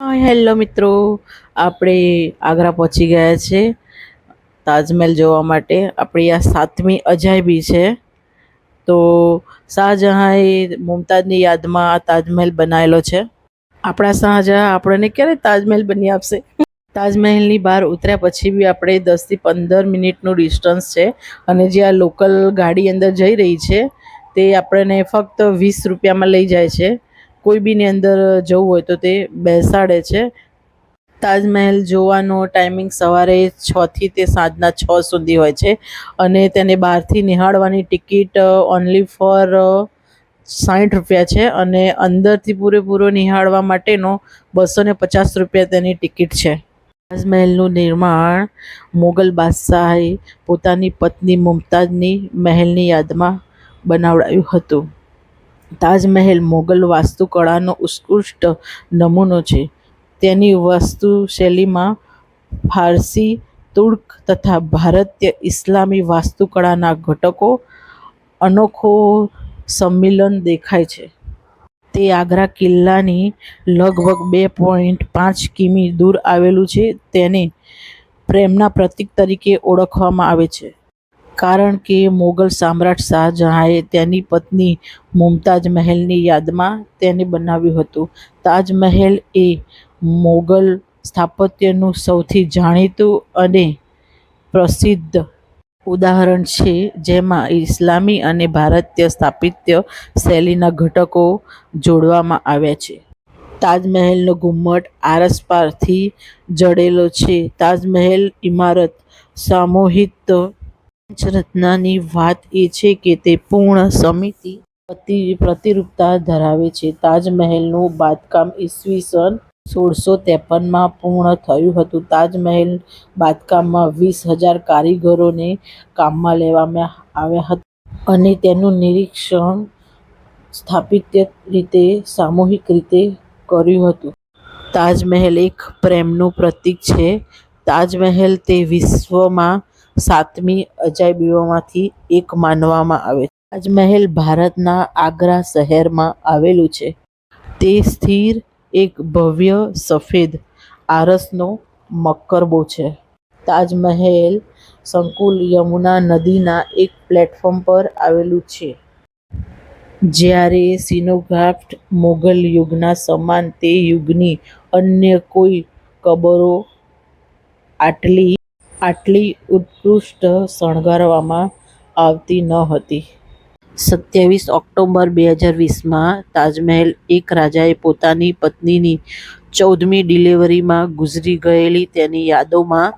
Hello મિત્રો. આપણે આગ્રા પહોંચી ગયા છે તાજમહેલ જોવા માટે. આપણી આ સાતમી અજાયબી છે. તો શાહજહાંએ મુમતાજની યાદમાં આ તાજમહેલ બનાવેલો છે. આપણા શાહજહાં આપણને ક્યારે તાજમહેલ બની આપશે? તાજમહેલની બહાર ઉતર્યા પછી બી આપણે દસથી પંદર મિનિટનું ડિસ્ટન્સ છે અને જે આ લોકલ ગાડી અંદર જઈ રહી છે તે આપણને ફક્ત વીસ રૂપિયામાં લઈ જાય છે. કોઈ બીની અંદર જવું હોય તો તે બેસાડે છે. તાજમહેલ જોવાનો ટાઈમિંગ સવારે છથી તે સાંજના છ સુધી હોય છે અને તેને બહારથી નિહાળવાની ટિકિટ ઓનલી ફોર સાઠ રૂપિયા છે અને અંદરથી પૂરેપૂરો નિહાળવા માટેનો બસો ને પચાસ રૂપિયા તેની ટિકિટ છે. તાજમહેલનું નિર્માણ મુગલ બાદશાહે પોતાની પત્ની મુમતાજની મહેલની યાદમાં બનાવડાયું હતું. તાજમહેલ મોગલ વાસ્તુકળાનો ઉત્કૃષ્ટ નમૂનો છે. તેની વાસ્તુશૈલીમાં ફારસી, તુર્ક તથા ભારતીય ઇસ્લામી વાસ્તુકળાના ઘટકો અનોખો સંમિલન દેખાય છે. તે આગ્રા કિલ્લાની લગભગ બે પોઈન્ટ પાંચ કિમી દૂર આવેલું છે. તેને પ્રેમના પ્રતીક તરીકે ઓળખવામાં આવે છે. કારણ કે મોગલ સમ્રાટ શાહજહાંએ તેની પત્ની મુમતાજ મહેલની યાદમાં તેને બનાવ્યું હતું. તાજમહેલ એ મોગલ સ્થાપત્યનું સૌથી જાણીતું અને પ્રસિદ્ધ ઉદાહરણ છે, જેમાં ઇસ્લામી અને ભારતીય સ્થાપત્ય શૈલીના ઘટકો જોડવામાં આવ્યા છે. તાજમહેલનો ઘુમ્મટ આરસપારથી જડેલો છે. તાજમહેલ ઇમારત સામૂહિક પંચરત્નની વાત એ છે કે તે પૂર્ણ સમિતિ પ્રતિ, પ્રતિરૂપતા ધરાવે છે. તાજમહેલનું બાંધકામ ઈસવીસન સોળસો ત્રેપનમાં પૂર્ણ થયું હતું. તાજમહેલ બાંધકામમાં વીસ હજાર કારીગરોને કામમાં લેવામાં આવ્યા હતા અને તેનું નિરીક્ષણ સ્થાપિત રીતે, સામૂહિક રીતે કર્યું હતું. તાજમહેલ એક પ્રેમનું પ્રતીક છે. તાજમહેલ તે વિશ્વમાં સાતમી અજાયબીઓમાંથી એક માનવામાં આવે છે. તાજમહેલ ભારતના આગ્રા શહેરમાં આવેલું છે. તે સ્થિર, એક ભવ્ય, સફેદ, આરસનો મકરબો છે. તાજમહેલ સંકુલ યમુના નદીના એક પ્લેટફોર્મ પર આવેલું છે. જ્યારે સિનોગ્રાફ્ટ મોગલ યુગના સમાન તે યુગની અન્ય કોઈ કબરો આટલી આટલી ઉત્કૃષ્ટ શણગારવામાં આવતી ન હતી. સત્યાવીસ ઓક્ટોબર બે હજાર વીસમાં તાજમહેલ એક રાજાએ પોતાની પત્નીની ચૌદમી ડિલિવરીમાં ગુજરી ગયેલી તેની યાદોમાં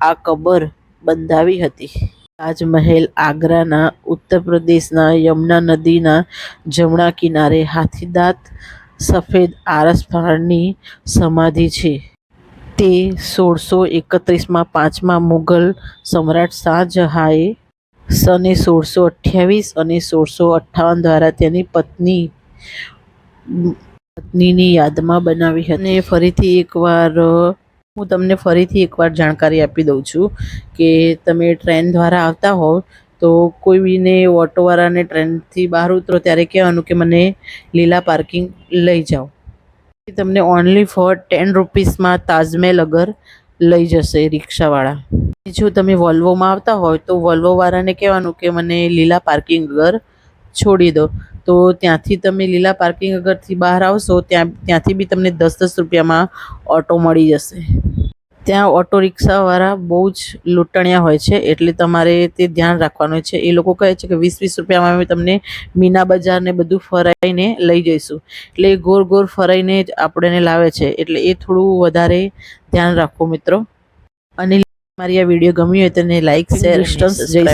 આ કબર બંધાવી હતી. તાજમહેલ આગ્રાના ઉત્તર પ્રદેશના યમુના નદીના જમણા કિનારે હાથીદાંત સફેદ આરસપહાણની સમાધિ છે. તે સોળસો એકત્રીસમાં પાંચમા મુઘલ સમ્રાટ શાહજહાએ સને સોળસો અઠ્યાવીસ અને સોળસો અઠ્ઠાવન દ્વારા તેની પત્ની, પત્નીની યાદમાં બનાવી હતી. અને ફરીથી એકવાર, હું તમને ફરીથી એકવાર જાણકારી આપી દઉં છું કે તમે ટ્રેન દ્વારા આવતા હોવ તો કોઈ બીને ઓટોવાળાને ટ્રેનથી બહાર ઉતરો ત્યારે કહેવાનું કે મને લીલા પાર્કિંગ લઈ જાઓ. તમને ઓનલી ફોર ટેન રૂપીસમાં તાજમહેલ અગર લઈ જશે રિક્ષાવાળા. જો તમે વોલ્વોમાં આવતા હોય તો વોલ્વોવાળાને કહેવાનું કે મને લીલા પાર્કિંગ અગર છોડી દો. તો ત્યાંથી તમે લીલા પાર્કિંગ અગરથી બહાર આવશો, ત્યાં, ત્યાંથી બી તમને દસ દસ રૂપિયામાં ઓટો મળી જશે. ત્યાં ઓટો રિક્ષાવાળા બહુ જ લૂંટણિયા હોય છે એટલે તમારે તે ધ્યાન રાખવાનું છે. એ લોકો કહે છે કે વીસ વીસ રૂપિયામાં અમે તમને મીના બજાર ને બધું ફરાઈને લઈ જઈશું. એટલે એ ગોર ગોર ફરાઈને જ આપણને લાવે છે એટલે એ થોડું વધારે ધ્યાન રાખો મિત્રો. અને મારી આ વીડિયો ગમી હોય તેને લાઇક લાઈક શેર જય